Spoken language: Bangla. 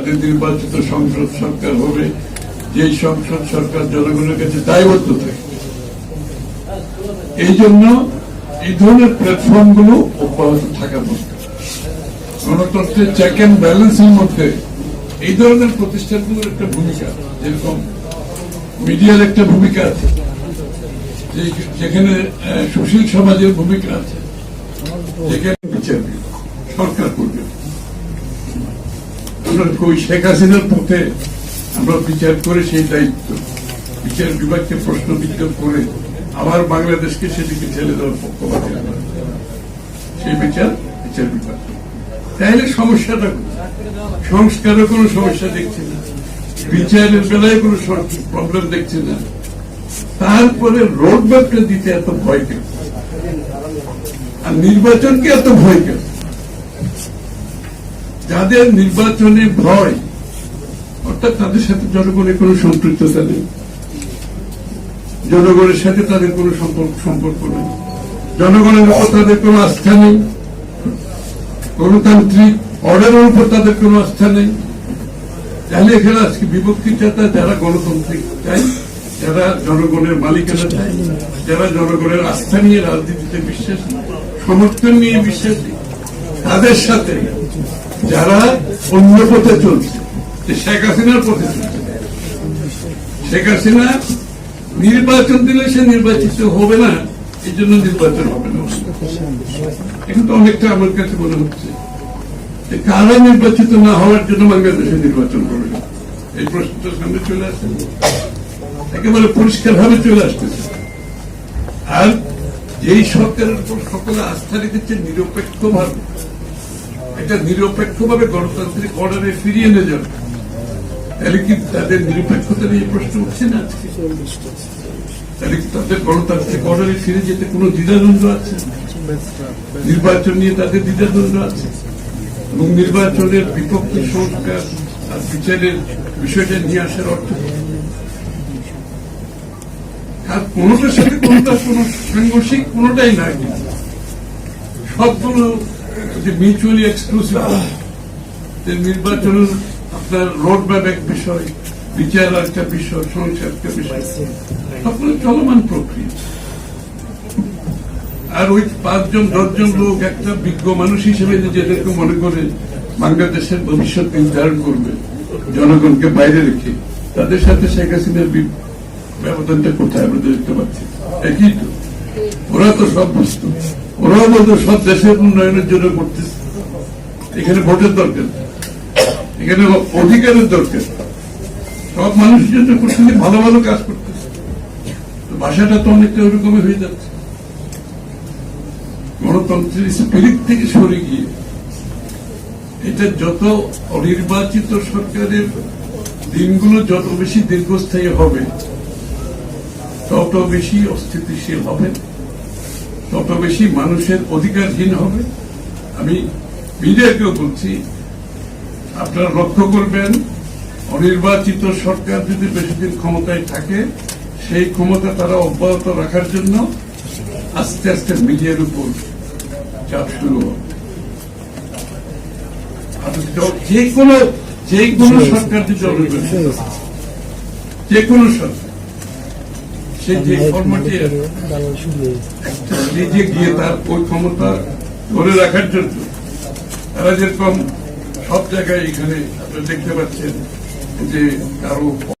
তাদের নির্বাচিত সংসদ সরকার হবে, যেই সংসদ সরকার জনগণের কাছে দায়বদ্ধ থাকে। এই জন্য এই ধরনের প্ল্যাটফর্মগুলো অব্যাহত থাকা দরকার। গণতন্ত্রের চেক অ্যান্ড ব্যালেন্সের মধ্যে এই ধরনের প্রতিষ্ঠানগুলোর একটা ভূমিকা, যেরকম মিডিয়ার একটা ভূমিকা আছে যেখানে সুশীল সমাজের ভূমিকা আছে, যেখানে বিচার সরকার করবে। আমরা ওই শেখ হাসিনার পথে আমরা বিচার করে সেই দায়িত্ব। বিচার বিভাগকে প্রশ্নবিদ্ধ করে আবার বাংলাদেশকে সেদিকে ঠেলে দেওয়ার পক্ষপাতী। সেই বিচার বিচার বিভাগ। তাহলে সমস্যাটা? সংস্কারের কোনো সমস্যা দেখছে না। বিচারের বেলায় কোনো প্রবলেম দেখছে না। তারপরে রোড ম্যাপটা দিতে এত ভয় কেন? আর নির্বাচনকে এত ভয় কেন? যাদের নির্বাচনে ভয়, অর্থাৎ তাদের সাথে জনগণের কোনো সম্পৃক্ততা নেই। জনগণের সাথে তাদের কোনো সম্পর্ক সম্পর্ক নেই। জনগণের উপর তাদের কোনো আস্থা নেই। গণতান্ত্রিক অর্ডারের উপর তাদের কোনো আস্থা নেই। তাহলে এখানে আজকে বিভক্তি চাতা যারা গণতান্ত্রিক চাই যারা জনগণের মালিকানা চাই যারা জনগণের আস্থা নিয়ে রাজনীতিতে বিশ্বাসী, সমর্থন নিয়ে বিশ্বাসী, তাদের সাথে যারা অন্য পথে চলছে। শেখ হাসিনার পথে চলছে। শেখ হাসিনা নির্বাচন দিলে সে নির্বাচিত হবে না, এই জন্য নির্বাচন হবে না। এখন তো অনেকটা আমার কাছে মনে হচ্ছে যে কারা নির্বাচিত না হওয়ার জন্য বাংলাদেশে নির্বাচন করবে এই প্রশ্নটা সামনে চলে আসছে। একেবারে পরিষ্কার ভাবে চলে আসতেছে। আর যেই সরকারের উপর সকলে আস্থা রেখেছে নিরপেক্ষ ভাবে এটা নিরপেক্ষ ভাবে গণতান্ত্রিক অর্ডারে ফিরিয়ে নিয়ে যাবে। তাহলে কি তাদের নিরপেক্ষতা নিয়ে প্রশ্ন উঠছে না? আজকে? তাহলে তাদের গণতান্ত্রিক অর্ডারে ফিরে যেতে কোনো দ্বিধাদ্বন্দ্ব আছে? নির্বাচন নিয়ে তাদের দ্বিধাদ্বন্দ্ব আছে? এবং নির্বাচনের বিপক্ষে সংস্কার আর বিচারের বিষয়টা নিয়ে আসার অর্থ আর কোনটার সাথে কোনটা কোন সাংঘর্ষিক কোনটাই না সবগুলো যে মিউচুয়ালি এক্সক্লুসিভ যে নির্বাচন আপনার রোড ম্যাপ এক বিষয়, বিচার একটা বিষয় সংসার একটা বিষয়। সবগুলো চলমান প্রক্রিয়া। আর ওই পাঁচজন, দশজন লোক একটা বিজ্ঞ মানুষ হিসেবে নিজেদেরকে মনে করে বাংলাদেশের ভবিষ্যৎ নির্ধারণ করবে, জনগণকে বাইরে রেখে। তাদের সাথে শেখ হাসিনার ব্যবধানটা কোথায়? আমরা দেখতে পাচ্ছি। একই তো। ওরা তো সব বুঝতো। ওরাও বলতো, সব দেশের উন্নয়নের জন্য করতেছে। এখানে ভোটের দরকার। এখানে অধিকারের দরকার। সব মানুষের জন্য করতেছে ভালো ভালো কাজ করতেছে। ভাষাটা তো অনেকটা ওরকমই হয়ে যাচ্ছে। গণতন্ত্রের স্পিরিট থেকে সরে গিয়ে এটা যত অনির্বাচিত সরকারের দিনগুলো যত বেশি দীর্ঘস্থায়ী হবে, তত বেশি অস্থিতিশীল হবে। তত বেশি মানুষের অধিকারহীন হবে। আমি মিডিয়াকেও বলছি আপনারা লক্ষ্য করবেন অনির্বাচিত সরকার যদি বেশি দিন ক্ষমতায় থাকে সেই ক্ষমতা তারা অব্যাহত রাখার জন্য আস্তে আস্তে মিডিয়ার উপর চাপ শুরু হবে। যে কোনো যে কোনো সরকার যদি অনির্বাচিত যে কোনো সরকার। সে যে একটা স্টেজে গিয়ে তার ওই ক্ষমতা ধরে রাখার জন্য তারা যেরকম সব জায়গায় এখানে আপনারা দেখতে পাচ্ছেন যে কারও